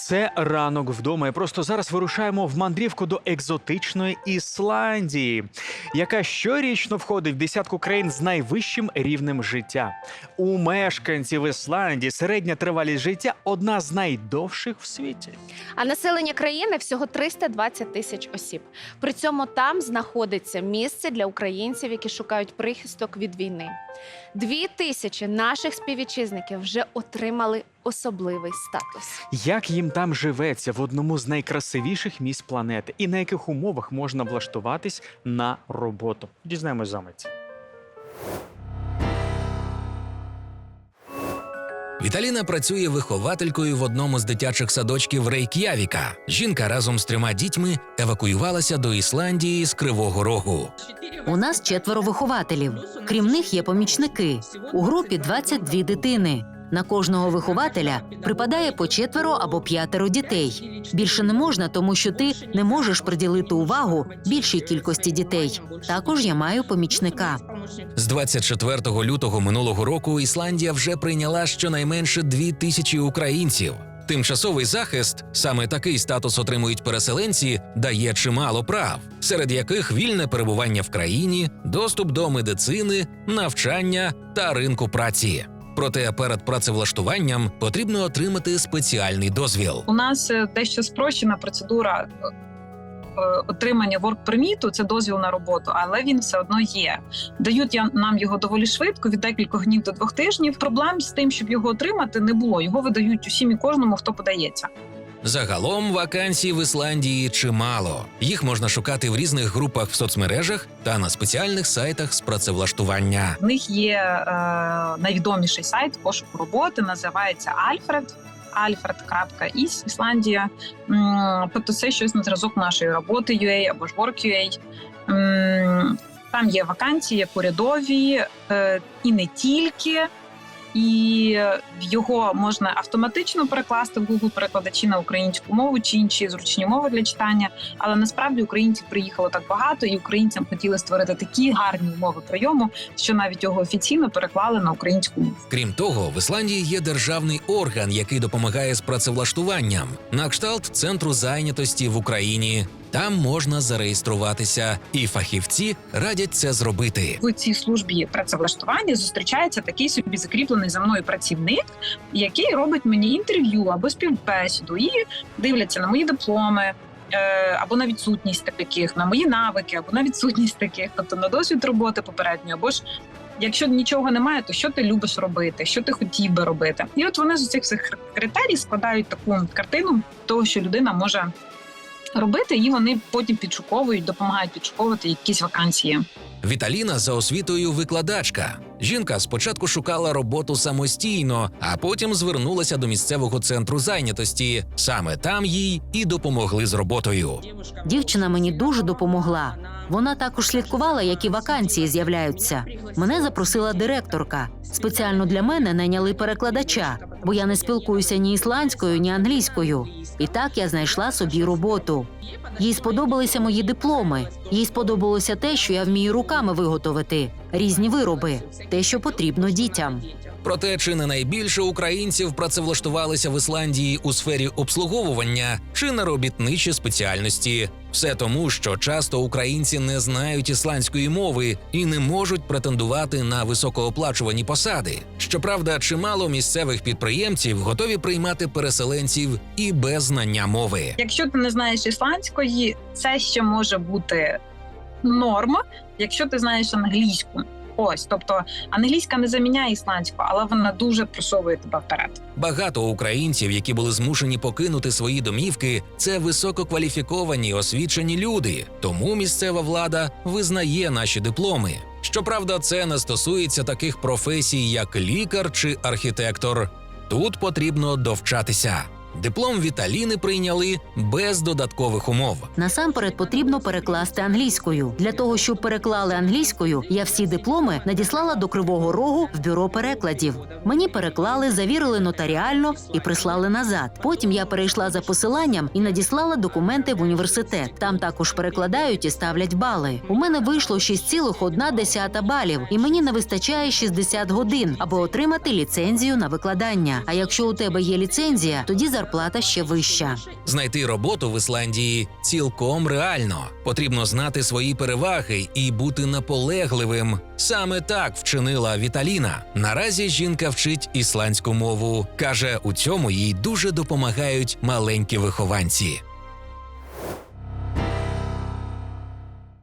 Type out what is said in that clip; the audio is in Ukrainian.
Це ранок вдома. І просто зараз вирушаємо в мандрівку до екзотичної Ісландії, яка щорічно входить в десятку країн з найвищим рівнем життя. У мешканців Ісландії середня тривалість життя одна з найдовших в світі. А населення країни всього 320 тисяч осіб. При цьому там знаходиться місце для українців, які шукають прихисток від війни. Дві тисячі наших співвітчизників вже отримали особливий статус. Як їм там живеться в одному з найкрасивіших місць планети, і на яких умовах можна влаштуватись на роботу? Дізнаємось за мить. Віталіна працює вихователькою в одному з дитячих садочків Рейк'явіка. Жінка разом з трьома дітьми евакуювалася до Ісландії з Кривого Рогу. У нас четверо вихователів. Крім них є помічники. У групі 22 дитини. На кожного вихователя припадає по четверо або п'ятеро дітей. Більше не можна, тому що ти не можеш приділити увагу більшій кількості дітей. Також я маю помічника. З 24 лютого минулого року Ісландія вже прийняла щонайменше дві тисячі українців. Тимчасовий захист, саме такий статус отримують переселенці, дає чимало прав, серед яких вільне перебування в країні, доступ до медицини, навчання та ринку праці. Проте перед працевлаштуванням потрібно отримати спеціальний дозвіл. У нас е, дещо спрощена процедура е, е, отримання ворк-перміту, це дозвіл на роботу, але він все одно є. Дають нам його доволі швидко, від декількох днів до двох тижнів. Проблем з тим, щоб його отримати, не було. Його видають усім і кожному, хто подається. Загалом вакансій в Ісландії чимало. Їх можна шукати в різних групах в соцмережах та на спеціальних сайтах з працевлаштування. В них є е, найвідоміший сайт пошуку роботи, називається Альфред. Alfred.is Ісландія. Тобто це щось на зразок нашої роботи UA або ж Work.ua. Там є вакансії, як урядові, е, і не тільки. І його можна автоматично перекласти в Google перекладачі на українську мову чи інші зручні мови для читання. Але насправді українців приїхало так багато, і українцям хотіли створити такі гарні умови прийому, що навіть його офіційно переклали на українську мову. Крім того, в Ісландії є державний орган, який допомагає з працевлаштуванням, на кшталт центру зайнятості в Україні. Там можна зареєструватися, і фахівці радять це зробити. В цій службі працевлаштування зустрічається такий собі закріплений за мною працівник, який робить мені інтерв'ю або співбесіду, і дивляться на мої дипломи. е, Або на відсутність таких, на мої навики, або на відсутність таких, тобто на досвід роботи попередньо, або ж якщо нічого немає, то що ти любиш робити, що ти хотів би робити. І от вони з цих всіх критерій складають таку картину того, що людина може робити, і вони потім підшуковують, допомагають підшуковувати якісь вакансії. Віталіна за освітою викладачка. Жінка спочатку шукала роботу самостійно, а потім звернулася до місцевого центру зайнятості. Саме там їй і допомогли з роботою. Дівчина мені дуже допомогла. Вона також слідкувала, які вакансії з'являються. Мене запросила директорка. Спеціально для мене найняли перекладача, бо я не спілкуюся ні ісландською, ні англійською. І так я знайшла собі роботу. Їй сподобалися мої дипломи. Їй сподобалося те, що я вмію руками виготовити різні вироби, те, що потрібно дітям. Проте чи не найбільше українців працевлаштувалися в Ісландії у сфері обслуговування чи на робітничі спеціальності? Все тому, що часто українці не знають ісландської мови і не можуть претендувати на високооплачувані посади. Щоправда, чимало місцевих підприємців готові приймати переселенців і без знання мови. Якщо ти не знаєш ісландської, це ще може бути норма, якщо ти знаєш англійську. Ось, тобто англійська не заміняє ісландську, але вона дуже просовує тебе вперед. Багато українців, які були змушені покинути свої домівки, це висококваліфіковані освічені люди. Тому місцева влада визнає наші дипломи. Щоправда, це не стосується таких професій, як лікар чи архітектор. Тут потрібно довчатися. Диплом Віталіни прийняли без додаткових умов. Насамперед потрібно перекласти англійською. Для того, щоб переклали англійською, я всі дипломи надіслала до Кривого Рогу в бюро перекладів. Мені переклали, завірили нотаріально і прислали назад. Потім я перейшла за посиланням і надіслала документи в університет. Там також перекладають і ставлять бали. У мене вийшло 6,1 балів, і мені не вистачає 60 годин, аби отримати ліцензію на викладання. А якщо у тебе є ліцензія, тоді зарплата зарплата ще вища. Знайти роботу в Ісландії цілком реально. Потрібно знати свої переваги і бути наполегливим. Саме так вчинила Віталіна. Наразі жінка вчить ісландську мову. каже, у цьому їй дуже допомагають маленькі вихованці.